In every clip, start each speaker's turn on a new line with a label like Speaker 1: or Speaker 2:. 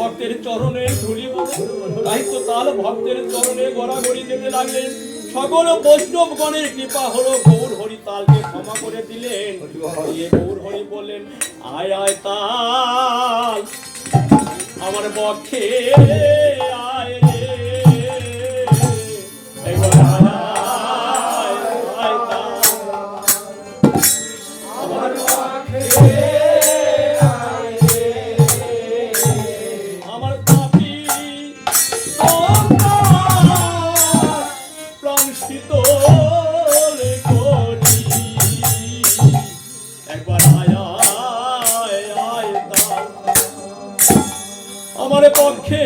Speaker 1: ভক্তের চরণে ধুলি তাই তো ভক্তের চরণে গড়াগড়ি যেতে লাগলেন। সকল বৈষ্ণবগণের কৃপা হলো, গৌর হরি তালকে ক্ষমা করে দিলেন। গৌর হরি বললেন, আয় আয় তাল, আমার পক্ষে আয়। আমার আমার আমার পক্ষে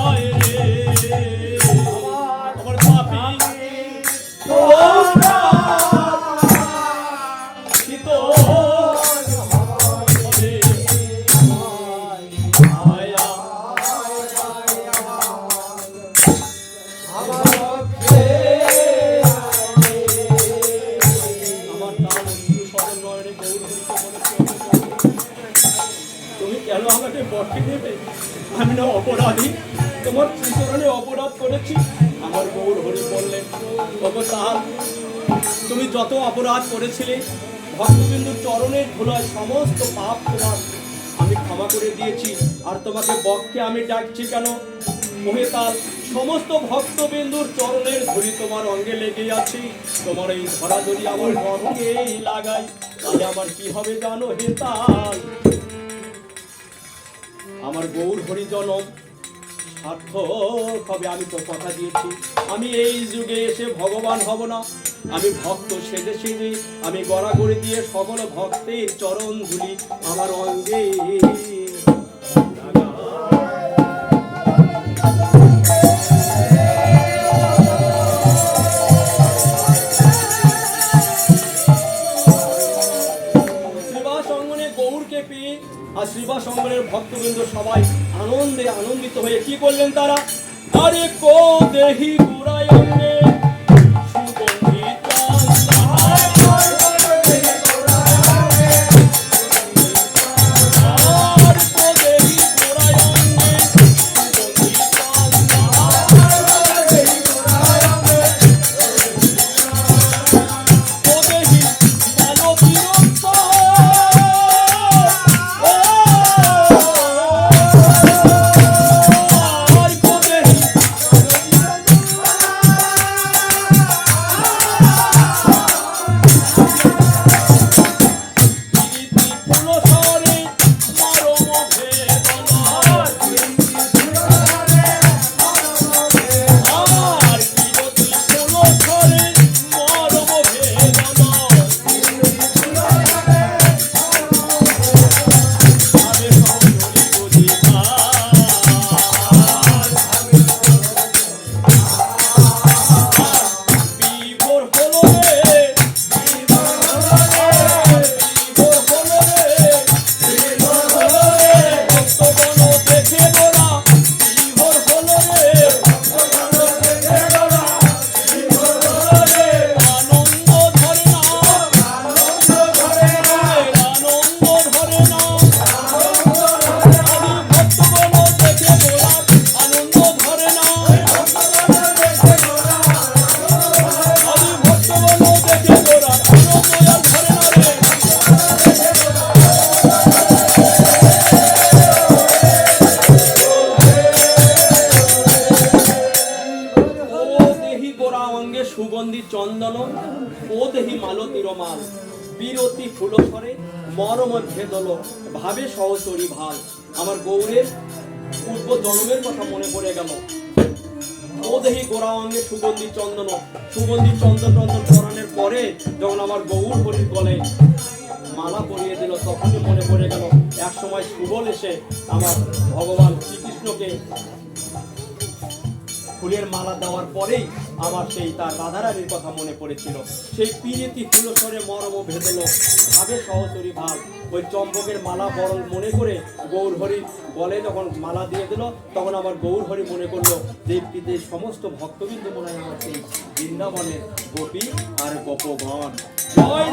Speaker 1: আয় যত অপরাধ করেছিলে ভক্তবিন্দুর চরণের ধুলায় সমস্ত পাপ তোমার আমি ক্ষমা করে দিয়েছি। আর তোমাকে বক্ষে আমি ডাকছি কেন? মহিতাল সমস্ত ভক্তবিন্দুর চরণের ধুলি তোমার অঙ্গে লেগে আছে। তোমার এই ধরাধরি আমার অঙ্গেই লাগাই, তাহলে আমার কি হবে জানো হেতাল আমার গৌর হরিজনম, সার্থক হবে, আমি তো কথা দিয়েছি। আমি এই যুগে এসে ভগবান হব না। আমি ভক্ত সেজে সেজে আমি গড়াগড়ি দিয়ে সকল ভক্তের চরণ ধুলি আমার অঙ্গে। ভক্তবৃন্দ সবাই আনন্দে আনন্দিত হয়ে কি করলেন তারা? আরে কো দেহি গুড়াই সুগন্ধি চন্দন ও দেহি মাল বিরতি ফুলসরে মরম ভেদল, ভাবে সহচরী ভালো। আমার গৌরের পূর্ব জন্মের কথা মনে পড়ে গেল। ও দেহি গোড়া অঙ্গে সুগন্ধি চন্দন সুগন্ধি চন্দন চন্দন পরানোর পরে যখন আমার গৌর হরির গলে মালা পরিয়ে দিল, তখনই মনে পড়ে গেল এক সময় সুবল এসে আমার ভগবান শ্রীকৃষ্ণকে ফুলের মালা দেওয়ার পরেই আমার সেই তার রাধারানীর কথা মনে পড়েছিল। সেই পিরিতি ফুলসরে মরম ভেদল। ভাবে সহচরী ভাব। ওই চম্পকের মালা বরং মনে করে গৌর হরি বলে যখন মালা দিয়ে দিল, তখন আমার গৌর হরি মনে করল দেবটিতে সমস্ত ভক্তবৃন্দ মনে হয় আমার সেই বৃন্দাবনের গোপী আর গোপগণ। জয়!